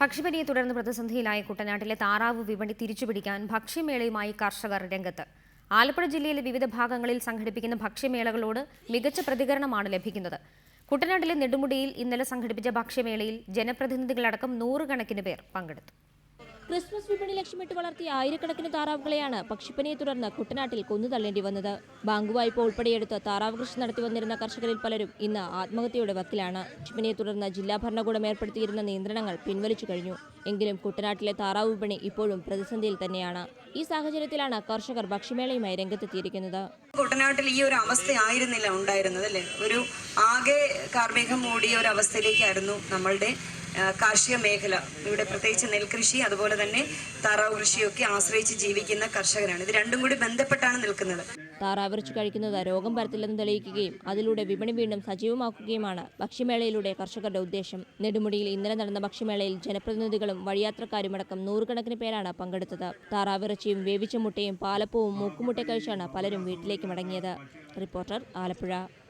പക്ഷിപ്പനിയെ തുടർന്ന് പ്രതിസന്ധിയിലായ കുട്ടനാട്ടിലെ താറാവ് വിപണി തിരിച്ചുപിടിക്കാൻ ഭക്ഷ്യമേളയുമായി കർഷകർ രംഗത്ത്. ആലപ്പുഴ ജില്ലയിലെ വിവിധ ഭാഗങ്ങളിൽ സംഘടിപ്പിക്കുന്ന ഭക്ഷ്യമേളകളോട് മികച്ച പ്രതികരണമാണ് ലഭിക്കുന്നത്. കുട്ടനാട്ടിലെ നെടുമുടിയിൽ ഇന്നലെ സംഘടിപ്പിച്ച ഭക്ഷ്യമേളയിൽ ജനപ്രതിനിധികളടക്കം നൂറുകണക്കിന് പേർ പങ്കെടുത്തു. ക്രിസ്മസ് വിപണി ലക്ഷ്യമിട്ട് വളർത്തിയ ആയിരക്കണക്കിന് താറാവുകളെയാണ് പക്ഷിപ്പനിയെ തുടർന്ന് കുട്ടനാട്ടിൽ കൊന്നു തള്ളേണ്ടി വന്നത്. ബാങ്ക് വായ്പ ഉൾപ്പെടെയെടുത്ത് താറാവ് കൃഷി നടത്തി വന്നിരുന്ന കർഷകരിൽ പലരും ഇന്ന് ആത്മഹത്യയുടെ വക്കിലാണ്. പക്ഷിപ്പനിയെ തുടർന്ന് ജില്ലാ ഭരണകൂടം ഏർപ്പെടുത്തിയിരുന്ന നിയന്ത്രണങ്ങൾ പിൻവലിച്ചു കഴിഞ്ഞു. എങ്കിലും കുട്ടനാട്ടിലെ താറാവ് വിപണി ഇപ്പോഴും പ്രതിസന്ധിയിൽ തന്നെയാണ്. ഈ സാഹചര്യത്തിലാണ് കർഷകർ ഭക്ഷ്യമേളയുമായി രംഗത്തെത്തിയിരിക്കുന്നത്. കുട്ടനാട്ടിൽ ഈ ഒരു അവസ്ഥയായിരുന്നില്ല ഉണ്ടായിരുന്നത് അല്ലേ? ഒരു ആകെ കാർമേഘം മൂടിയ ഒരു അവസ്ഥയിലേക്കായിരുന്നു നമ്മളുടെ കാർഷിക മേഖല ഇവിടെ പ്രത്യേകിച്ച് നെൽകൃഷി അതുപോലെ തന്നെ താറാവ് കൃഷിയൊക്കെ ആശ്രയിച്ച് ജീവിക്കുന്ന കർഷകരാണ്. ഇത് രണ്ടും കൂടി ബന്ധപ്പെട്ടാണ് നിൽക്കുന്നത്. താറാവിറച്ചി കഴിക്കുന്നത് രോഗം പരത്തില്ലെന്ന് തെളിയിക്കുകയും അതിലൂടെ വിപണി വീണ്ടും സജീവമാക്കുകയുമാണ് ഭക്ഷ്യമേളയിലൂടെ കർഷകരുടെ ഉദ്ദേശം. നെടുമുടിയിൽ ഇന്നലെ നടന്ന ഭക്ഷ്യമേളയിൽ ജനപ്രതിനിധികളും വഴിയാത്രക്കാരുമടക്കം നൂറുകണക്കിന് പേരാണ് പങ്കെടുത്തത്. താറാവിറച്ചിയും വേവിച്ച മുട്ടയും പാലപ്പവും മൂക്കുമുട്ട കഴിച്ചാണ് പലരും വീട്ടിലേക്ക് മടങ്ങിയത്. റിപ്പോർട്ടർ ആലപ്പുഴ.